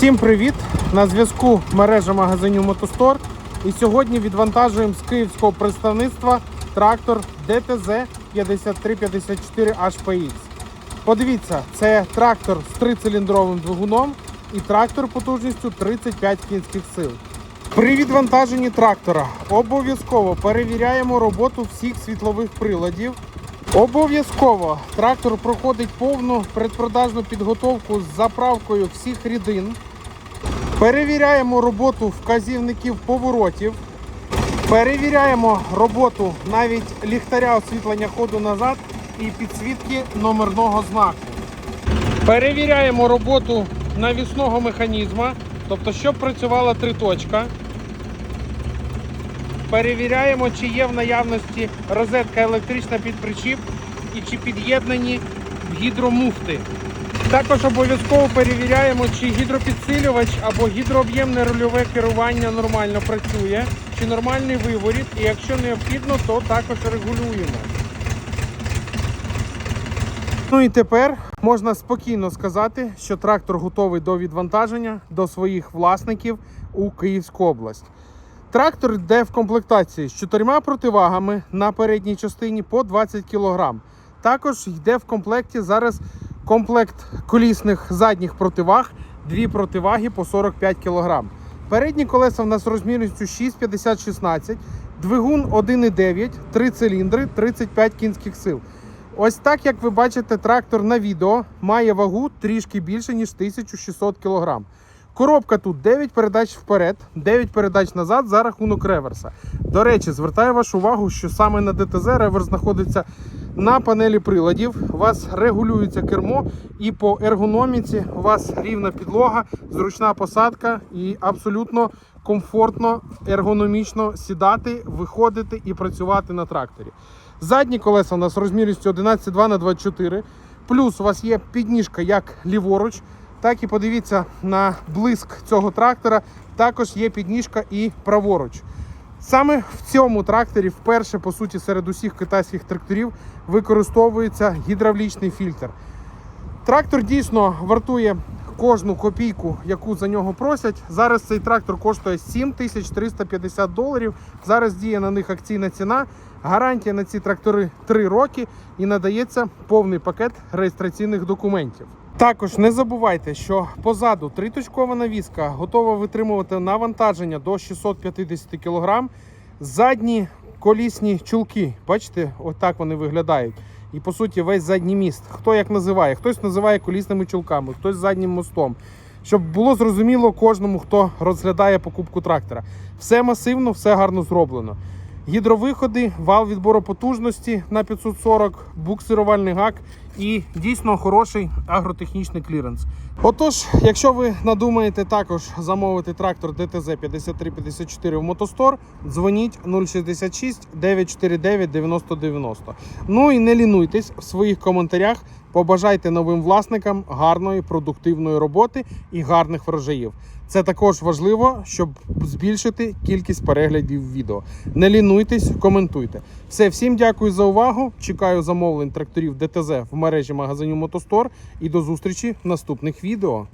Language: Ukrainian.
Всім привіт! На зв'язку мережа магазинів Мотостор. І сьогодні відвантажуємо з київського представництва трактор ДТЗ 5354 HPX. Подивіться, це трактор з трициліндровим двигуном і трактор потужністю 35 кінських сил. При відвантаженні трактора обов'язково перевіряємо роботу всіх світлових приладів. Обов'язково трактор проходить повну предпродажну підготовку з заправкою всіх рідин. Перевіряємо роботу вказівників поворотів. Перевіряємо роботу навіть ліхтаря освітлення ходу назад і підсвітки номерного знаку. Перевіряємо роботу навісного механізма, тобто, щоб працювала триточка. Перевіряємо, чи є в наявності розетка електрична під причіп і чи під'єднані гідромуфти. Також обов'язково перевіряємо, чи гідропідсилювач або гідрооб'ємне рульове керування нормально працює, чи нормальний виворіт, і якщо необхідно, то також регулюємо. Ну і тепер можна спокійно сказати, що трактор готовий до відвантаження до своїх власників у Київську область. Трактор йде в комплектації з чотирма противагами на передній частині по 20 кг. Також йде в комплекті зараз комплект колісних задніх противаг, дві противаги по 45 кг. Передні колеса в нас розмірністю 6,50-16, двигун 1,9, 3 циліндри, 35 кінських сил. Ось так, як ви бачите, трактор на відео має вагу трішки більше, ніж 1600 кг. Коробка тут 9 передач вперед, 9 передач назад за рахунок реверса. До речі, звертаю вашу увагу, що саме на ДТЗ реверс знаходиться на панелі приладів. У вас регулюється кермо, і по ергономіці у вас рівна підлога, зручна посадка і абсолютно комфортно, ергономічно сідати, виходити і працювати на тракторі. Задні колеса у нас розмірністю 11,2 на 24 Плюс у вас є підніжка як ліворуч, так і подивіться на блиск цього трактора. Також є підніжка і праворуч. Саме в цьому тракторі, вперше, по суті, серед усіх китайських тракторів використовується гідравлічний фільтр. Трактор дійсно вартує кожну копійку, яку за нього просять. Зараз цей трактор коштує 7350 доларів. Зараз діє на них акційна ціна. Гарантія на ці трактори 3 роки і надається повний пакет реєстраційних документів. Також не забувайте, що позаду триточкова навіска готова витримувати навантаження до 650 кг. Задні колісні чулки, бачите, отак вони виглядають. І по суті, весь задній міст. Хто як називає? Хтось називає колісними чулками, хтось заднім мостом. Щоб було зрозуміло кожному, хто розглядає покупку трактора. Все масивно, все гарно зроблено. Гідровиходи, вал відбору потужності на 540, буксирувальний гак і дійсно хороший агротехнічний кліренс. Отож, якщо ви надумаєте також замовити трактор ДТЗ 5354 в Мотостор, дзвоніть 066 949 9090. Ну і не лінуйтесь в своїх коментарях. Побажайте новим власникам гарної продуктивної роботи і гарних врожаїв. Це також важливо, щоб збільшити кількість переглядів відео. Не лінуйтесь, коментуйте. Все, всім дякую за увагу. Чекаю замовлень тракторів ДТЗ в мережі магазинів Мотостор і до зустрічі в наступних відео.